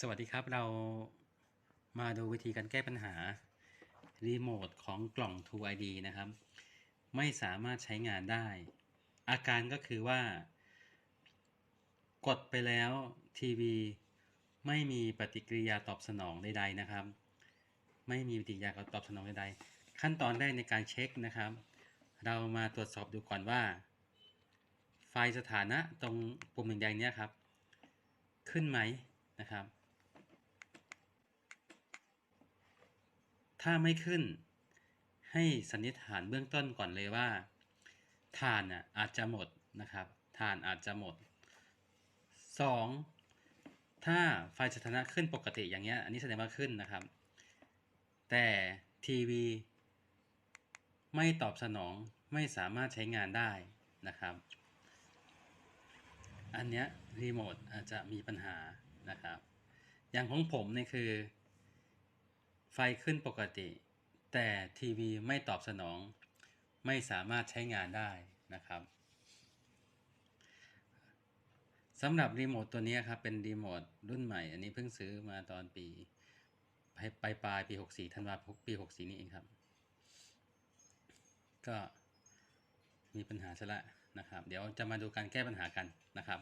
สวัสดีครับเรามาดูวิธีการแก้ปัญหา รีโมทของกล่อง True ID นะครับ ไม่สามารถใช้งานได้ อาการก็คือว่า กดไปแล้วทีวีไม่มีปฏิกิริยาตอบสนองใดๆนะครับ ไม่มีปฏิกิริยาตอบสนองใดๆ ขั้นตอนแรกในการเช็คนะครับ เรามาตรวจสอบดูก่อนว่า ไฟล์สถานะตรงปุ่มแดงๆนี้ครับ ขึ้นไหมนะครับ ถ้าไม่ขึ้น ให้สันนิษฐานเบื้องต้นก่อนเลยว่าถ่านอะอาจจะหมดนะครับถ่านอาจจะหมด 2. ถ้าไฟสถานะขึ้นปกติอย่างเงี้ยอันนี้แสดงว่าขึ้นนะครับ แต่ทีวีไม่ตอบสนองไม่สามารถใช้งานได้นะครับ อันเนี้ยรีโมทอาจจะมีปัญหานะครับ อย่างของผมเนี่ยคือ ไฟขึ้นปกติ แต่ทีวีไม่ตอบสนอง ไม่สามารถใช้งานได้นะครับสำหรับรีโมทตัวนี้ครับ เป็นรีโมทรุ่นใหม่ อันนี้เพิ่งซื้อมาตอนปีปลายปลายปี 64ธันวาคมปี 64 นี่เองครับ ก็มีปัญหาซะละนะครับ เดี๋ยวจะมาดูการแก้ปัญหากันนะครับ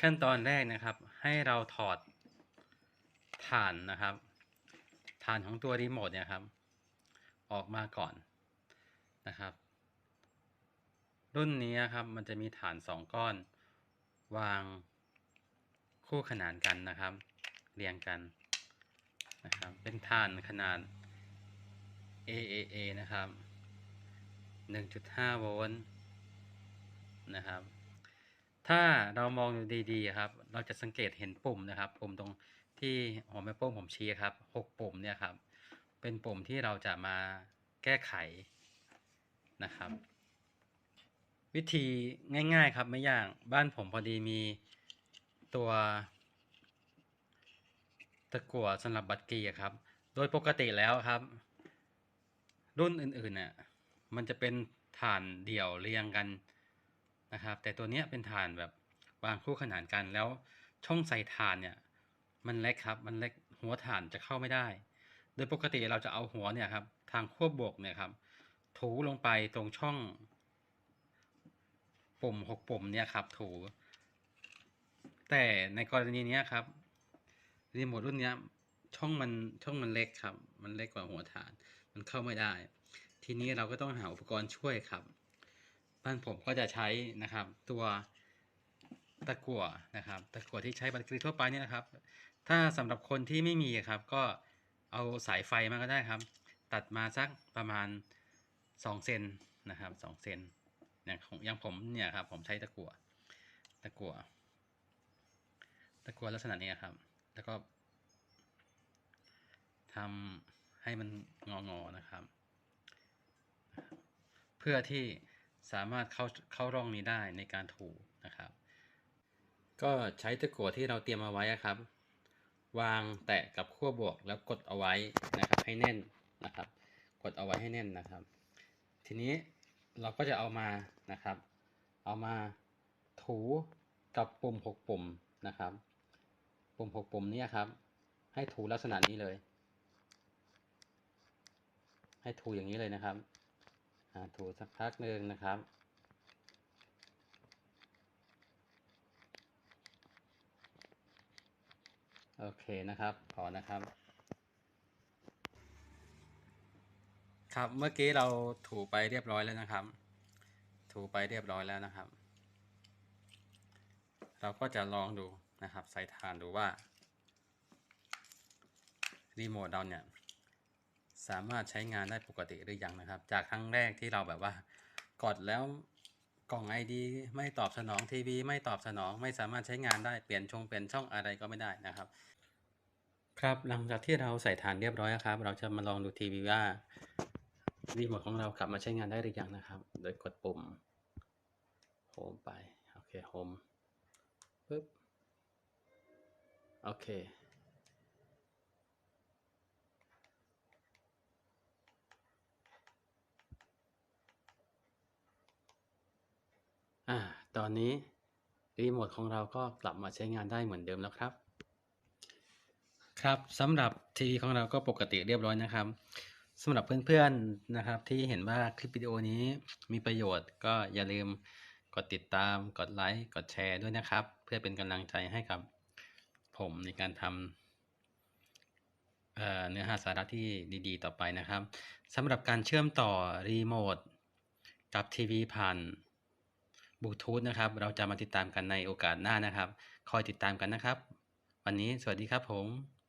ขั้นตอนแรกนะครับ ให้เราถอด ฐานนะครับฐานของตัวรีโมทเนี่ยครับ ออกมาก่อนนะครับ รุ่นนี้ครับมันจะมีฐานสองก้อน วางคู่ขนานกันนะครับ เรียงกันนะครับ เป็นฐานขนาด AAA นะครับ 1.5 โวลต์นะครับ ถ้าเรามองดูดีๆครับ เราจะสังเกตเห็นปุ่มนะครับ ปุ่มตรง ที่หัวแม่โป้งผมชี้ครับหกปุ่มเนี่ยครับ เป็นปุ่มที่เราจะมาแก้ไขนะครับ วิธีง่าย ๆครับไม่ยากบ้านผมพอดีมีตัวตะกั่วสำหรับบัตรกีครับ โดยปกติแล้วครับ รุ่นอื่นๆเนี่ยมันจะเป็นฐานเดี่ยวเรียงกันนะครับ แต่ตัวนี้เป็นฐานแบบวางคู่ขนานกันแล้วช่องใส่ฐานเนี่ย มันเล็กครับ มันเล็กหัวฐานจะเข้าไม่ได้ โดยปกติเราจะเอาหัวเนี่ยครับทางขั้วบวกเนี่ยครับถูลงไปตรงช่อง ปุ่มหกปุ่มเนี่ยครับถู แต่ในกรณีนี้ครับรีโมทรุ่นนี้ช่องมันช่องมันเล็กครับ มันเล็กกว่าหัวฐาน มันเข้าไม่ได้ ทีนี้เราก็ต้องหาอุปกรณ์ช่วยครับ บ้านผมก็จะใช้นะครับ ตัวตะกั่วนะครับ ตะกั่วที่ใช้บัตรกรีทั่วไปเนี่ยนะครับ ถ้าสำหรับคนที่ไม่มีครับ ก็เอาสายไฟมาก็ได้ครับ ตัดมาสักประมาณ2เซนนะครับ2เซนอย่างของอย่างผมเนี่ยครับ ผมใช้ตะกั่วตะกั่วตะกั่วลักษณะนี้ครับ แล้วก็ทำให้มันงองอๆนะครับ เพื่อที่สามารถเข้าเข้าร่องนี้ได้ในการถูนะครับ ก็ใช้ตะกั่วที่เราเตรียมเอาไว้ครับ วางแตะกับขั้วบวกแล้วกดเอาไว้นะครับให้แน่นนะครับ กดเอาไว้ให้แน่นนะครับ ทีนี้เราก็จะเอามานะครับ เอามาถูกับปุ่มหกปุ่มนะครับ ปุ่มหกปุ่มนี้ครับ ให้ถูลักษณะนี้เลย ให้ถูอย่างนี้เลยนะครับถูสักพักหนึ่งนะครับ โอเคนะครับพอนะครับ ครับเมื่อกี้เราถูไปเรียบร้อยแล้วนะครับ ถูไปเรียบร้อยแล้วนะครับ เราก็จะลองดูนะครับใส่ฐานดูว่ารีโมทเราเนี่ยสามารถใช้งานได้ปกติหรือยังนะครับ จากครั้งแรกที่เราแบบว่ากดแล้ว กล่อง ID ไม่ตอบสนองทีวีไม่ตอบสนองไม่สามารถใช้งานได้เปลี่ยนชงเปลี่ยนช่องอะไรก็ไม่ได้นะครับ ครับหลังจากที่เราใส่ฐานเรียบร้อยครับ เราจะมาลองดูทีวีว่ารีโมทของเรากลับมาใช้งานได้หรือยังนะครับ โดยกดปุ่มโฮมไป โอเคโฮมปึ๊บโอเค อ่า ตอนนี้รีโมทของเราก็กลับมาใช้งานได้เหมือนเดิมแล้วครับ ครับสำหรับทีวีของเราก็ปกติเรียบร้อยนะครับสำหรับเพื่อนๆนะครับ ที่เห็นว่าคลิปวิดีโอนี้มีประโยชน์ก็อย่าลืมกดติดตาม กดไลค์ กดแชร์ด้วยนะครับ เพื่อเป็นกำลังใจให้กับผมในการทำเเนื้อหาสาระที่ดีๆ ต่อไปนะครับสำหรับการเชื่อมต่อรีโมทกับทีวีผ่าน บลูทูธนะครับ เราจะมาติดตามกันในโอกาสหน้านะครับ คอยติดตามกันนะครับ วันนี้สวัสดีครับผม